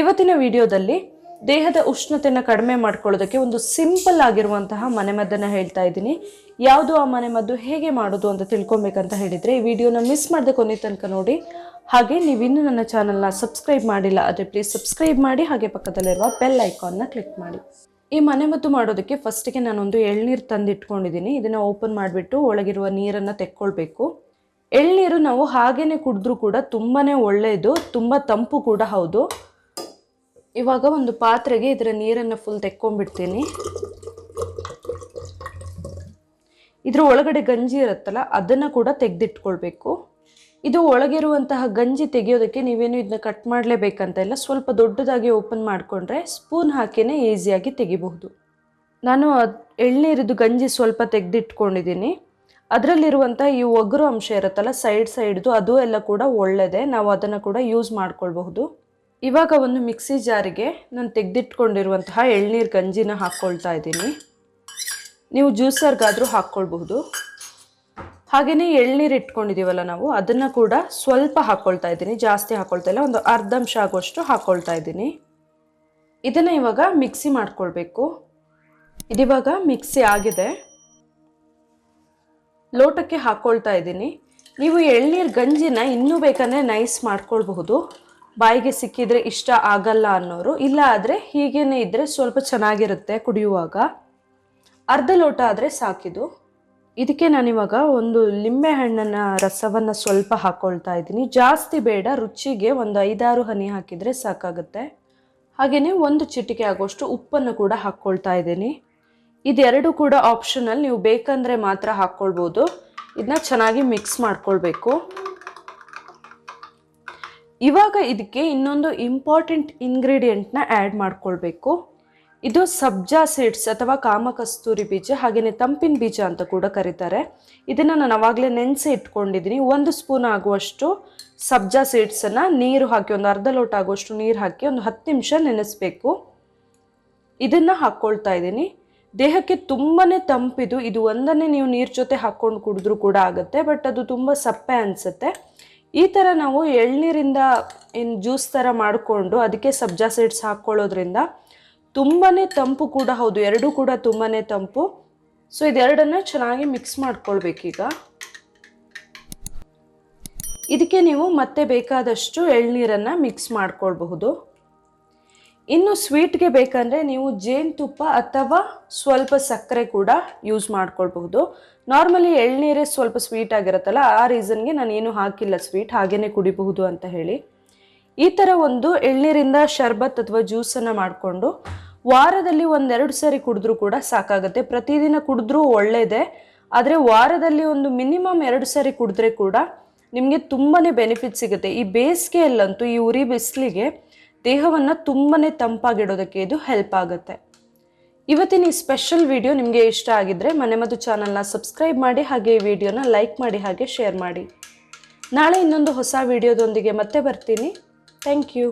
ಇವತ್ತಿನ ವಿಡಿಯೋದಲ್ಲಿ ದೇಹದ ಉಷ್ಣತೆಯನ್ನು ಕಡಿಮೆ ಮಾಡ್ಕೊಳ್ಳೋದಕ್ಕೆ ಒಂದು ಸಿಂಪಲ್ ಆಗಿರುವಂತಹ ಮನೆಮದ್ದನ್ನು ಹೇಳ್ತಾ ಇದ್ದೀನಿ. ಯಾವುದು ಆ ಮನೆಮದ್ದು, ಹೇಗೆ ಮಾಡೋದು ಅಂತ ತಿಳ್ಕೊಬೇಕಂತ ಹೇಳಿದರೆ ಈ ವಿಡಿಯೋನ ಮಿಸ್ ಮಾಡದೆ ಕೊನೆ ತನಕ ನೋಡಿ. ಹಾಗೆ ನೀವಿನ್ನೂ ನನ್ನ ಚಾನಲ್ನ ಸಬ್ಸ್ಕ್ರೈಬ್ ಮಾಡಿಲ್ಲ ಆದರೆ ಪ್ಲೀಸ್ ಸಬ್ಸ್ಕ್ರೈಬ್ ಮಾಡಿ, ಹಾಗೆ ಪಕ್ಕದಲ್ಲಿರುವ ಬೆಲ್ ಐಕಾನ್ನ ಕ್ಲಿಕ್ ಮಾಡಿ. ಈ ಮನೆಮದ್ದು ಮಾಡೋದಕ್ಕೆ ಫಸ್ಟಿಗೆ ನಾನೊಂದು ಎಳ್ನೀರು ತಂದಿಟ್ಕೊಂಡಿದ್ದೀನಿ. ಇದನ್ನು ಓಪನ್ ಮಾಡಿಬಿಟ್ಟು ಒಳಗಿರುವ ನೀರನ್ನು ತೆಕ್ಕೊಳ್ಬೇಕು. ಎಳ್ನೀರು ನಾವು ಹಾಗೇನೆ ಕುಡಿದ್ರೂ ಕೂಡ ತುಂಬಾ ಒಳ್ಳೆಯದು ತುಂಬ ತಂಪು ಕೂಡ ಹೌದು. ಇವಾಗ ಒಂದು ಪಾತ್ರೆಗೆ ಇದರ ನೀರನ್ನು ಫುಲ್ ತೆಕ್ಕೊಂಡ್ಬಿಡ್ತೀನಿ. ಇದರ ಒಳಗಡೆ ಗಂಜಿ ಇರುತ್ತಲ್ಲ, ಅದನ್ನು ಕೂಡ ತೆಗೆದಿಟ್ಕೊಳ್ಬೇಕು. ಇದು ಒಳಗಿರುವಂತಹ ಗಂಜಿ ತೆಗೆಯೋದಕ್ಕೆ ನೀವೇನು ಇದನ್ನ ಕಟ್ ಮಾಡಲೇಬೇಕಂತ ಇಲ್ಲ, ಸ್ವಲ್ಪ ದೊಡ್ಡದಾಗಿ ಓಪನ್ ಮಾಡಿಕೊಂಡ್ರೆ ಸ್ಪೂನ್ ಹಾಕಿನೇ ಈಸಿಯಾಗಿ ತೆಗಿಬಹುದು. ನಾನು ಎಳ್ನೀರಿದು ಗಂಜಿ ಸ್ವಲ್ಪ ತೆಗೆದಿಟ್ಕೊಂಡಿದ್ದೀನಿ. ಅದರಲ್ಲಿರುವಂಥ ಈ ಒಗರು ಅಂಶ ಇರುತ್ತಲ್ಲ ಸೈಡ್ ಸೈಡ್ದು ಅದು ಎಲ್ಲ ಕೂಡ ಒಳ್ಳೆಯದೇ ನಾವು ಅದನ್ನು ಕೂಡ ಯೂಸ್ ಮಾಡ್ಕೊಳ್ಬಹುದು. ಇವಾಗ ಒಂದು ಮಿಕ್ಸಿ ಜಾರಿಗೆ ನಾನು ತೆಗೆದಿಟ್ಕೊಂಡಿರುವಂತಹ ಎಳ್ನೀರು ಗಂಜಿನ ಹಾಕ್ಕೊಳ್ತಾ ಇದ್ದೀನಿ. ನೀವು ಜ್ಯೂಸರ್ಗಾದರೂ ಹಾಕ್ಕೊಳ್ಬಹುದು. ಹಾಗೆಯೇ ಎಳ್ನೀರು ಇಟ್ಕೊಂಡಿದ್ದೀವಲ್ಲ ನಾವು, ಅದನ್ನು ಕೂಡ ಸ್ವಲ್ಪ ಹಾಕ್ಕೊಳ್ತಾ ಇದ್ದೀನಿ, ಜಾಸ್ತಿ ಹಾಕ್ಕೊಳ್ತಾ ಇಲ್ಲ, ಒಂದು ಅರ್ಧ ಅಂಶ ಆಗುವಷ್ಟು ಹಾಕ್ಕೊಳ್ತಾ ಇದ್ದೀನಿ. ಇದನ್ನು ಇವಾಗ ಮಿಕ್ಸಿ ಮಾಡ್ಕೊಳ್ಬೇಕು. ಇದಿವಾಗ ಮಿಕ್ಸಿ ಆಗಿದೆ. ಲೋಟಕ್ಕೆ ಹಾಕ್ಕೊಳ್ತಾ ಇದ್ದೀನಿ. ನೀವು ಎಳ್ನೀರು ಗಂಜಿನ ಇನ್ನೂ ಬೇಕಂದರೆ ನೈಸ್ ಮಾಡ್ಕೊಳ್ಬಹುದು. ಬಾಯಿಗೆ ಸಿಕ್ಕಿದ್ರೆ ಇಷ್ಟ ಆಗಲ್ಲ ಅನ್ನೋರು, ಇಲ್ಲ ಆದರೆ ಹೀಗೇನೆ ಇದ್ದರೆ ಸ್ವಲ್ಪ ಚೆನ್ನಾಗಿರುತ್ತೆ ಕುಡಿಯುವಾಗ. ಅರ್ಧ ಲೋಟ ಆದರೆ ಸಾಕಿದು ಇದಕ್ಕೆ ನಾನಿವಾಗ ಒಂದು ಲಿಂಬೆ ಹಣ್ಣನ್ನ ರಸವನ್ನು ಸ್ವಲ್ಪ ಹಾಕ್ಕೊಳ್ತಾ ಇದ್ದೀನಿ. ಜಾಸ್ತಿ ಬೇಡ, ರುಚಿಗೆ ಒಂದು ಐದಾರು ಹನಿ ಹಾಕಿದರೆ ಸಾಕಾಗುತ್ತೆ. ಹಾಗೆಯೇ ಒಂದು ಚಿಟಿಕೆ ಆಗೋಷ್ಟು ಉಪ್ಪನ್ನು ಕೂಡ ಹಾಕ್ಕೊಳ್ತಾ ಇದ್ದೀನಿ. ಇದೆರಡು ಕೂಡ ಆಪ್ಷನಲ್ ನೀವು ಬೇಕಂದರೆ ಮಾತ್ರ ಹಾಕ್ಕೊಳ್ಬೋದು ಇದನ್ನ ಚೆನ್ನಾಗಿ ಮಿಕ್ಸ್ ಮಾಡ್ಕೊಳ್ಬೇಕು. ಇವಾಗ ಇದಕ್ಕೆ ಇನ್ನೊಂದು ಇಂಪಾರ್ಟೆಂಟ್ ಇಂಗ್ರೀಡಿಯೆಂಟ್ನ ಆ್ಯಡ್ ಮಾಡ್ಕೊಳ್ಬೇಕು. ಇದು ಸಬ್ಜಾ ಸೀಡ್ಸ್ ಅಥವಾ ಕಾಮಕಸ್ತೂರಿ ಬೀಜ ಹಾಗೆಯೇ ತಂಪಿನ ಬೀಜ ಅಂತ ಕೂಡ ಕರೀತಾರೆ. ಇದನ್ನು ನಾನು ಆವಾಗಲೇ ನೆನೆಸಿ ಇಟ್ಕೊಂಡಿದ್ದೀನಿ ಒಂದು ಸ್ಪೂನ್ ಆಗುವಷ್ಟು ಸಬ್ಜಾ ಸೀಡ್ಸನ್ನು ನೀರು ಹಾಕಿ, ಒಂದು ಅರ್ಧ ಲೋಟ ಆಗುವಷ್ಟು ನೀರು ಹಾಕಿ, ಒಂದು ಹತ್ತು ನಿಮಿಷ ನೆನೆಸ್ಬೇಕು. ಇದನ್ನು ಹಾಕ್ಕೊಳ್ತಾ ಇದ್ದೀನಿ. ದೇಹಕ್ಕೆ ತುಂಬಾ ತಂಪಿದು, ಇದು ಒಂದನ್ನೇ ನೀವು ನೀರು ಜೊತೆ ಹಾಕ್ಕೊಂಡು ಕುಡಿದ್ರೂ ಕೂಡ ಆಗುತ್ತೆ, ಬಟ್ ಅದು ತುಂಬ ಸಪ್ಪೆ ಅನಿಸುತ್ತೆ. ಈ ಥರ ನಾವು ಎಳ್ನೀರಿಂದ ಏನು ಜ್ಯೂಸ್ ಥರ ಮಾಡಿಕೊಂಡು ಅದಕ್ಕೆ ಸಬ್ಜಾ ಸೀಡ್ಸ್ ಹಾಕ್ಕೊಳ್ಳೋದ್ರಿಂದ ತುಂಬಾ ತಂಪು ಕೂಡ ಹೌದು, ಎರಡೂ ಕೂಡ ತುಂಬಾ ತಂಪು. ಸೊ ಇದೆರಡನ್ನು ಚೆನ್ನಾಗಿ ಮಿಕ್ಸ್ ಮಾಡ್ಕೊಳ್ಬೇಕೀಗ. ಇದಕ್ಕೆ ನೀವು ಮತ್ತೆ ಬೇಕಾದಷ್ಟು ಎಳ್ನೀರನ್ನು ಮಿಕ್ಸ್ ಮಾಡ್ಕೊಳ್ಬಹುದು. ಇನ್ನು ಸ್ವೀಟ್ಗೆ ಬೇಕಂದರೆ ನೀವು ಜೇನುತುಪ್ಪ ಅಥವಾ ಸ್ವಲ್ಪ ಸಕ್ಕರೆ ಕೂಡ ಯೂಸ್ ಮಾಡ್ಕೊಳ್ಬಹುದು. ನಾರ್ಮಲಿ ಎಳ್ನೀರೇ ಸ್ವಲ್ಪ ಸ್ವೀಟ್ ಆಗಿರುತ್ತಲ್ಲ, ಆ ರೀಸನ್ಗೆ ನಾನು ಏನು ಹಾಕಿಲ್ಲ ಸ್ವೀಟ್ ಹಾಗೇ ಕುಡಿಬಹುದು ಅಂತ ಹೇಳಿ. ಈ ಥರ ಒಂದು ಎಳ್ನೀರಿಂದ ಶರ್ಬತ್ ಅಥವಾ ಜ್ಯೂಸನ್ನು ಮಾಡಿಕೊಂಡು ವಾರದಲ್ಲಿ ಒಂದೆರಡು ಸರಿ ಕುಡಿದ್ರೂ ಕೂಡ ಸಾಕಾಗುತ್ತೆ. ಪ್ರತಿದಿನ ಕುಡಿದ್ರೂ ಒಳ್ಳೆಯದೇ ಆದರೆ ವಾರದಲ್ಲಿ ಒಂದು ಮಿನಿಮಮ್ ಎರಡು ಸರಿ ಕುಡಿದ್ರೆ ಕೂಡ ನಿಮಗೆ ತುಂಬಾ ಬೆನಿಫಿಟ್ ಸಿಗುತ್ತೆ. ಈ ಬೇಸಿಗೆಯಲ್ಲಂತೂ ಈ ಉರಿ ಬಿಸಿಲಿಗೆ ದೇಹವನ್ನು ತುಂಬಾ ತಂಪಾಗಿಡೋದಕ್ಕೆ ಇದು ಹೆಲ್ಪ್ ಆಗುತ್ತೆ. ಇವತ್ತಿನ ಈ ಸ್ಪೆಷಲ್ ವಿಡಿಯೋ ನಿಮಗೆ ಇಷ್ಟ ಆಗಿದ್ರೆ ಮನೆಮದ್ದು ಚಾನಲ್ನ ಸಬ್ಸ್ಕ್ರೈಬ್ ಮಾಡಿ, ಹಾಗೆ ಈ ವಿಡಿಯೋನ ಲೈಕ್ ಮಾಡಿ, ಹಾಗೆ ಶೇರ್ ಮಾಡಿ. ನಾಳೆ ಇನ್ನೊಂದು ಹೊಸ ವಿಡಿಯೋದೊಂದಿಗೆ ಮತ್ತೆ ಬರ್ತೀನಿ. Thank you